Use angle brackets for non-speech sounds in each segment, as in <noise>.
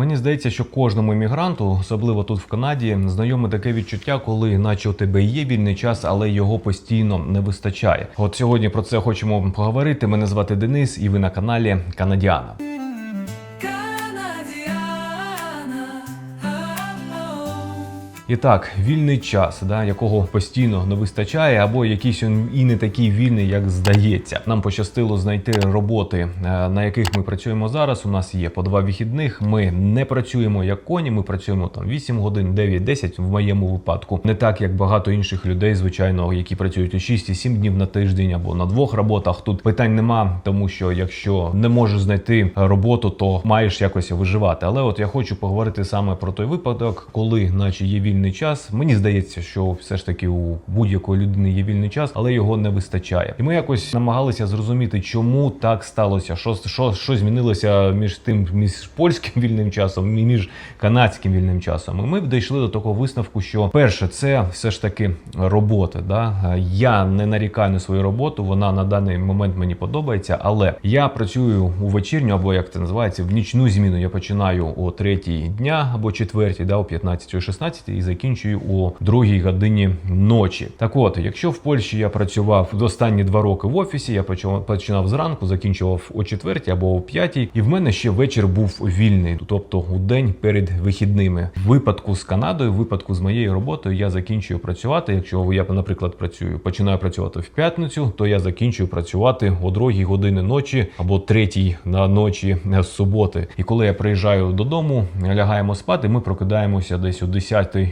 Мені здається, що кожному іммігранту, особливо тут в Канаді, знайоме таке відчуття, коли, наче у тебе є вільний час, але його постійно не вистачає. От сьогодні про це хочемо поговорити. Мене звати Денис, і ви на каналі Канадіана. І так, вільний час, да, якого постійно не вистачає, або якийсь він і не такий вільний, як здається. Нам пощастило знайти роботи, е, на яких ми працюємо зараз. У нас є по два вихідних. Ми не працюємо як коні, ми працюємо там 8 годин, 9-10 в моєму випадку. Не так, як багато інших людей, звичайно, які працюють у 6 і 7 днів на тиждень або на двох роботах. Тут питань нема, тому що якщо не можеш знайти роботу, то маєш якось виживати. Але от я хочу поговорити саме про той випадок, коли, наче є вільний час. Мені здається, що все ж таки у будь-якої людини є вільний час, але його не вистачає. І ми якось намагалися зрозуміти, чому так сталося, що що, що змінилося між тим, між польським <laughs> вільним часом і між канадським вільним часом. І ми дійшли до такого висновку, що перше, це все ж таки робота. Да? Я не нарікаю на свою роботу, вона на даний момент мені подобається, але я працюю у вечірню, або як це називається, в нічну зміну. Я починаю о третій дня або четвертій, да, о 15 16 і закінчую о другій годині ночі. Так от, якщо в Польщі я працював в останні два роки в офісі, я починав зранку, закінчував о четвертій або о п'ятій, і в мене ще вечір був вільний, тобто у день перед вихідними. В випадку з Канадою, в випадку з моєю роботою, я закінчую працювати. Якщо я, наприклад, працюю, починаю працювати в п'ятницю, то я закінчую працювати о другій години ночі або третій на ночі з суботи. І коли я приїжджаю додому, лягаємо спати, ми прокидаємося десь о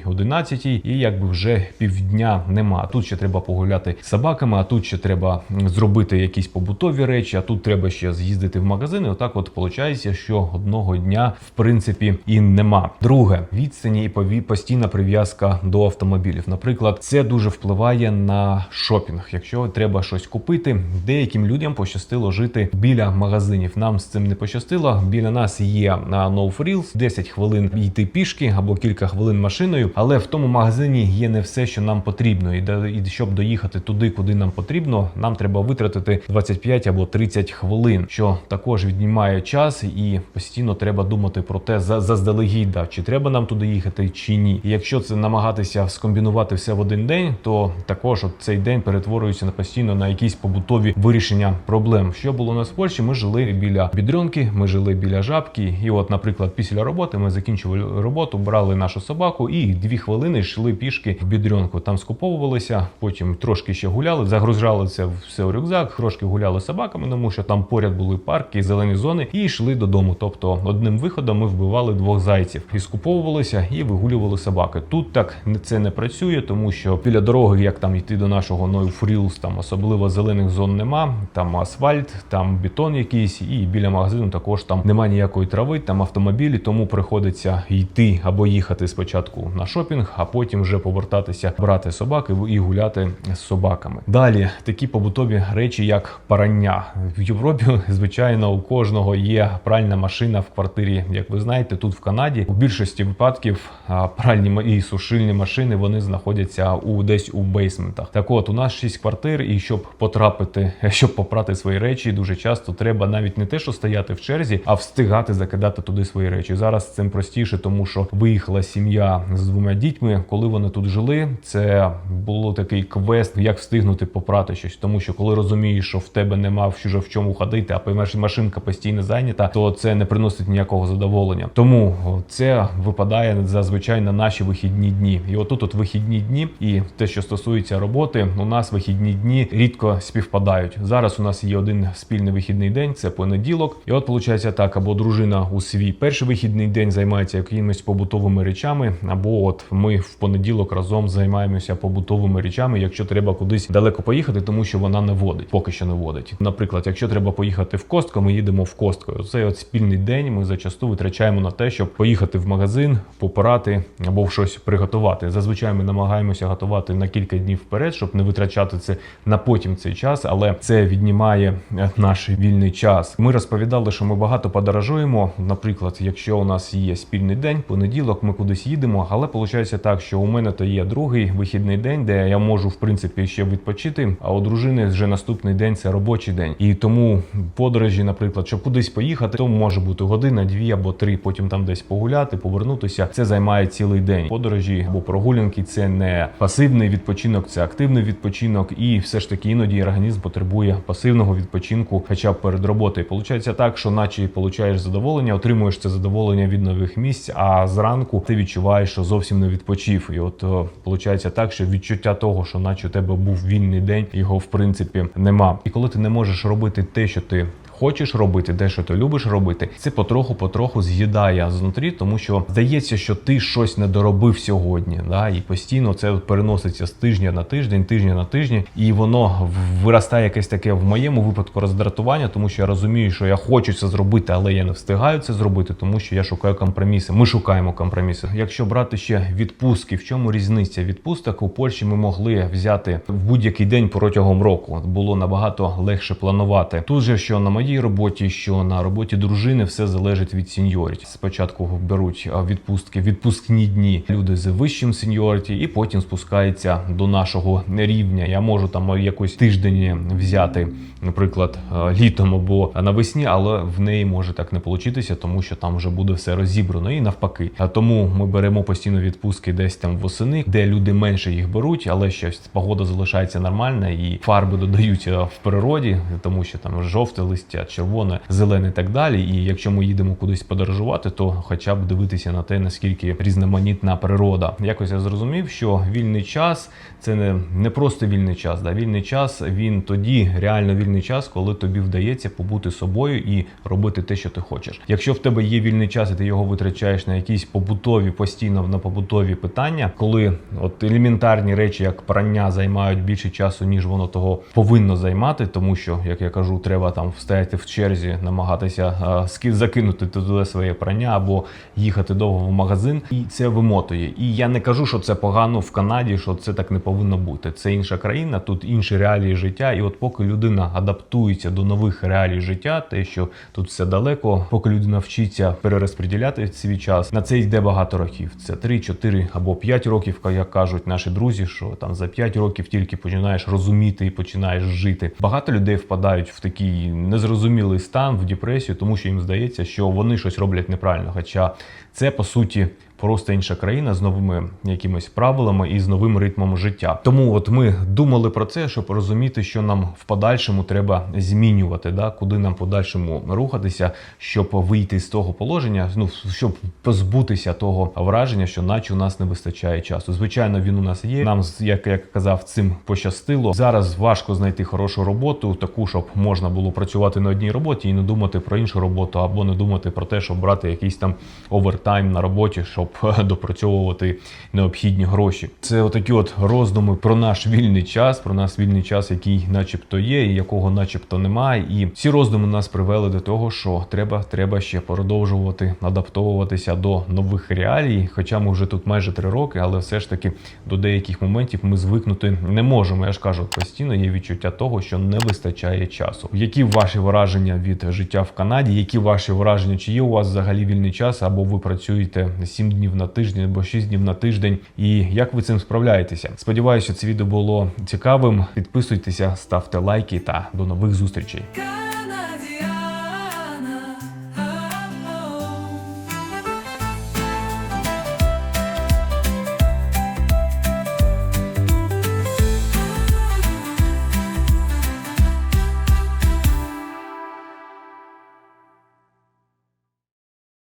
10-11, і якби вже півдня нема. Тут ще треба погуляти з собаками, а тут ще треба зробити якісь побутові речі, а тут треба ще з'їздити в магазини. Отак, от виходить, що одного дня в принципі і нема. Друге, відстані і пові- постійна прив'язка до автомобілів. Наприклад, це дуже впливає на шопінг. Якщо треба щось купити, деяким людям пощастило жити біля магазинів. Нам з цим не пощастило. Біля нас є на No Frills 10 хвилин йти пішки або кілька хвилин машиною, але в тому магазині є не все, що нам потрібно. І щоб доїхати туди, куди нам потрібно, нам треба витратити 25 або 30 хвилин, що також віднімає час, і постійно треба думати про те, за- заздалегідь, да, чи треба нам туди їхати, чи ні. І якщо це намагатися скомбінувати все в один день, то також от цей день перетворюється на постійно на якісь побутові вирішення проблем. Що було у нас в Польщі? Ми жили біля бідрюнки, ми жили біля жабки. І, от, наприклад, після роботи ми закінчували роботу, брали нашу собаку і дві хвилини йшли пішки в бідрюнку. Там скуповувалися, потім трошки ще гуляли, загружали це все в рюкзак, трошки гуляли собаками, тому що там поряд були парки, зелені зони, і йшли додому. Тобто, одним виходом ми вбивали двох зайців і скуповувалися і вигулювали собаки. Тут так це не працює, тому що біля дороги, як там йти до нашого Ной Фрілс, там особливо зелених зон нема. Там асфальт, там бетон якийсь, і біля магазину також там немає ніякої трави, там автомобілі, тому приходиться йти або їхати спочатку на шопінг, а потім вже повертатися, брати собаки і гуляти з собаками. Далі такі побутові речі, як парання в Європі. <laughs> Звичайно, у кожного є пральна машина в квартирі. Як ви знаєте, тут в Канаді у більшості випадків пральні і сушильні машини вони знаходяться у десь у бейсментах. Так от у нас 6 квартир, і щоб потрапити, <laughs> щоб попрати свої речі, дуже часто треба навіть не те, що стояти в черзі, а встигати закидати туди свої речі. Зараз цим простіше, тому що виїхала сім'я з двома дітьми. Коли вони тут жили, це було такий квест, як встигнути попрати щось. Тому що коли розумієш, що в тебе нема в чуже в чому ходити, а поймеш, машинка постійно зайнята, то це не приносить ніякого задоволення. Тому це випадає зазвичай на наші вихідні дні. І отут от вихідні дні, і те, що стосується роботи, у нас вихідні дні рідко співпадають. Зараз у нас є один спільний вихідний день, це понеділок. І от виходить так, або дружина у свій перший вихідний день займається якимись побутовими речами, або от ми в понеділок разом займаємося побутовими речами, якщо треба кудись далеко поїхати, тому що вона не водить, поки що не водить. Наприклад, якщо треба поїхати в Костко, ми їдемо в Костко. Цей от спільний день ми зачасту витрачаємо на те, щоб поїхати в магазин, попирати або щось приготувати. Зазвичай ми намагаємося готувати на кілька днів вперед, щоб не витрачати це на потім цей час, але це віднімає наш вільний час. Ми розповідали, що ми багато подорожуємо. Наприклад, якщо у нас є спільний день, понеділок, ми кудись їдемо, але виходить так, що у мене то є другий вихідний день, де я можу в принципі ще відпочити. А у дружини вже наступний день це робочий день. І тому подорожі, наприклад, щоб кудись поїхати, то може бути година, дві або три. Потім там десь погуляти, повернутися. Це займає цілий день. Подорожі або прогулянки це не пасивний відпочинок, це активний відпочинок, і все ж таки іноді організм потребує пасивного відпочинку, хоча б перед роботою. Получається так, що наче получаєш задоволення, отримуєш це задоволення від нових місць. А зранку ти відчуваєш, що зовсім не відпочив. І от виходить так, що відчуття того, що наче у тебе був вільний день, його в принципі нема. І коли ти не можеш робити те, що ти. Хочеш робити те, що ти любиш робити, це потроху-потроху з'їдає знутрі, тому що здається, що ти щось не доробив сьогодні, да, і постійно це переноситься з тижня на тиждень, тижня на тиждень, і воно виростає якесь таке в моєму випадку роздратування, тому що я розумію, що я хочу це зробити, але я не встигаю це зробити, тому що я шукаю компроміси. Ми шукаємо компроміси. Якщо брати ще відпустки, в чому різниця відпусток у Польщі ми могли взяти в будь-який день протягом року. Було набагато легше планувати. Тут же що на моїй роботі, що на роботі дружини, все залежить від сеньоріті. Спочатку беруть відпустки, відпускні дні люди з вищим сеньоріті, і потім спускаються до нашого рівня. Я можу там якийсь тиждень взяти, наприклад, літом або навесні, але в неї може так не получитися, тому що там вже буде все розібрано і навпаки. А тому ми беремо постійно відпустки десь там восени, де люди менше їх беруть, але щось погода залишається нормальна і фарби додаються в природі, тому що там жовте листя, червоне, зелене і так далі. І якщо ми їдемо кудись подорожувати, то хоча б дивитися на те, наскільки різноманітна природа. Якось я зрозумів, що вільний час це не, не просто вільний час. Да? Вільний час він тоді реально вільний час, коли тобі вдається побути собою і робити те, що ти хочеш. Якщо в тебе є вільний час, і ти його витрачаєш на якісь побутові, постійно на побутові питання, коли от елементарні речі, як прання, займають більше часу, ніж воно того повинно займати, тому що, як я кажу, треба там встояти в черзі, намагатися а, закинути туди своє прання або їхати довго в магазин, і це вимотує. І я не кажу, що це погано в Канаді, що це так не повинно бути. Це інша країна, тут інші реалії життя. І от поки людина адаптується до нових реалій життя, те, що тут все далеко, поки людина вчиться перерозподіляти свій час, на це йде багато років. Це 3, 4 або 5 років, як кажуть наші друзі, що там за 5 років тільки починаєш розуміти і починаєш жити. Багато людей впадають в такий незрозумілий стан, в депресію, тому що їм здається, що вони щось роблять неправильно. Хоча це по суті. Просто інша країна з новими якимись правилами і з новим ритмом життя. Тому от ми думали про це, щоб розуміти, що нам в подальшому треба змінювати, да, куди нам в подальшому рухатися, щоб вийти з того положення, ну щоб позбутися того враження, що наче у нас не вистачає часу. Звичайно, він у нас є. Нам, як я казав, цим пощастило. Зараз важко знайти хорошу роботу, таку, щоб можна було працювати на одній роботі і не думати про іншу роботу, або не думати про те, щоб брати якийсь там овертайм на роботі, щоб допрацьовувати необхідні гроші. Це отакі от роздуми про наш вільний час, про наш вільний час, який, начебто, є, і якого, начебто, немає. І ці роздуми нас привели до того, що треба, треба ще продовжувати адаптовуватися до нових реалій. Хоча ми вже тут майже три роки, але все ж таки до деяких моментів ми звикнути не можемо. Я ж кажу, постійно є відчуття того, що не вистачає часу. Які ваші враження від життя в Канаді? Які ваші враження? Чи є у вас взагалі вільний час, або ви працюєте 7 днів на тиждень, або 6 днів на тиждень? І як ви цим справляєтеся? Сподіваюся, це відео було цікавим. Підписуйтеся, ставте лайки та до нових зустрічей.